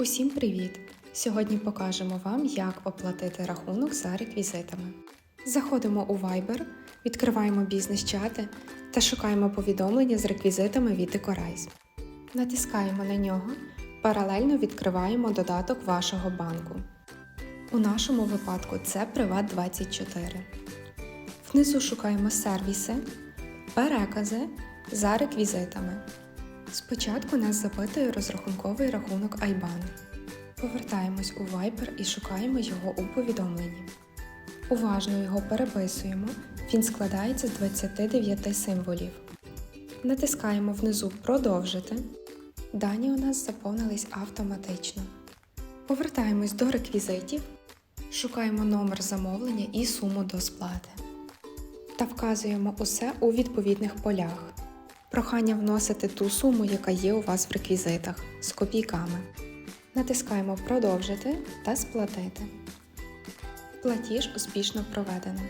Усім привіт! Сьогодні покажемо вам, як оплатити рахунок за реквізитами. Заходимо у Viber, відкриваємо бізнес-чати та шукаємо повідомлення з реквізитами від Ecorize. Натискаємо на нього, паралельно відкриваємо додаток вашого банку. У нашому випадку це Приват24. Внизу шукаємо сервіси, перекази за реквізитами. Спочатку нас запитує розрахунковий рахунок IBAN. Повертаємось у Viber і шукаємо його у повідомленні. Уважно його переписуємо, він складається з 29 символів. Натискаємо внизу Продовжити. Дані у нас заповнились автоматично. Повертаємось до реквізитів, шукаємо номер замовлення і суму до сплати. Та вказуємо усе у відповідних полях. Прохання вносити ту суму, яка є у вас в реквізитах з копійками. Натискаємо Продовжити та Сплатити. Платіж успішно проведено.